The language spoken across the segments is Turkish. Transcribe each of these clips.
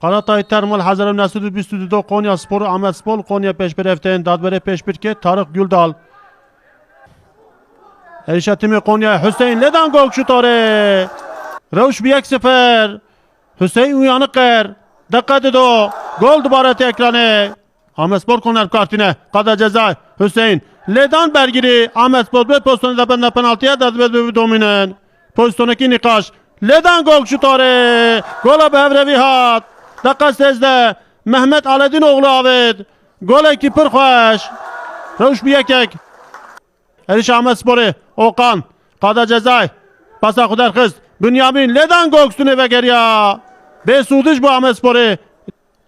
Karatay Termal Hazarım Nesudu Büstüdü Konya Spor Ahmet Spor Konya Peşbir Efteğin Dadbere Peşbir Ke Tarık Güldal. Erişatimi Konya Hüseyin Ledan gol şutore Revş bir ek sefer. Hüseyin uyanık er. Dikkat edo Gol dubaret ekranı. Ahmet Spor koner kartine. Kada ceza. Hüseyin Ledan Bergiri. Ahmet Spor bir pozisyonu penaltıya da bir dominen. Pozisyondaki Nikaş. Ledan gol şutore Gola Bevrevi hat Dakika 8'de Mehmet Aledin oğlu Avid Gol ekipi hoş Revş bir ekek Eriş Ahmet Spor'u Okan Kada Cezay Pasa Kuder Kız Bünyamin Ledan Goksunu ve geriye Besudiş bu Ahmet Spor'u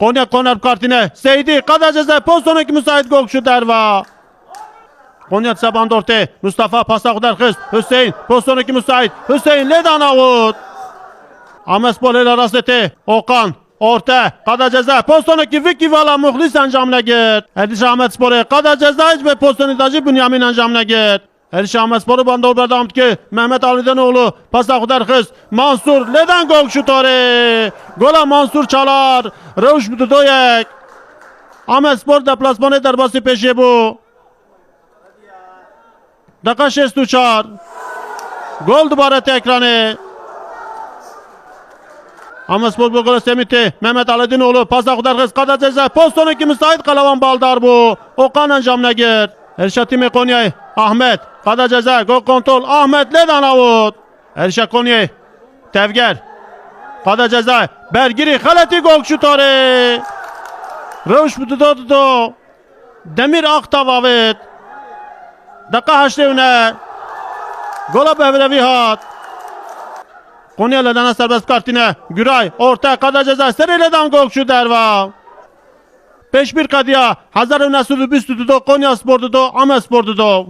Konya Koner Kartine Seydi Kada Cezay Pozisyonaki müsait Gokşu Derva Konya Saban Dorte Mustafa Pasa Kuder Kız Hüseyin Pozisyonaki müsait Hüseyin Ledan Avut Ahmet Spor ile Raseti Okan Orta Kada Ceza. Pozisyonaki Vicky Vala Muhlis Ancamına git Erdiş Ahmet Spor'u Kada Ceza ve pozisyonidacı Bünyamin Ancamına git Erdiş Ahmet Spor'u banda oberdam ki Mehmet Ali'den oğlu Pasa Kudar Kız Mansur Leden gol şutori Gola Mansur çalar Reuş Bududoyek Ahmet Spor deplasmanı derbası peşi bu. Dakika 64 Gol dubaret ekranı Ahmet Spor bu golü Semiti. Mehmet Aledinoğlu. Pasa kudar kız. Kada ceza. Pozisyon iki müsait. Kalavan Baldar bu. Okan Ancamına gir. Erşat Timi Konya'yı. Ahmet. Kada ceza. Gol kontrol. Ahmet Ledan avut. Erşat Konya'yı. Tevger. Kada ceza. Bergiri. Haleti gol şutori. Rövş Bududo Dudo. Demir Aktav avut. Dakika haşte öne. Gola Bevrevi hat. Konya Ledana serbest kartine. Güray orta kada ceza. Seriledan gol şu derva. 5-1 Kadıya. Hazar Nasudu Büstüdü do Konya Spor'du do Ahmet Spor'du do.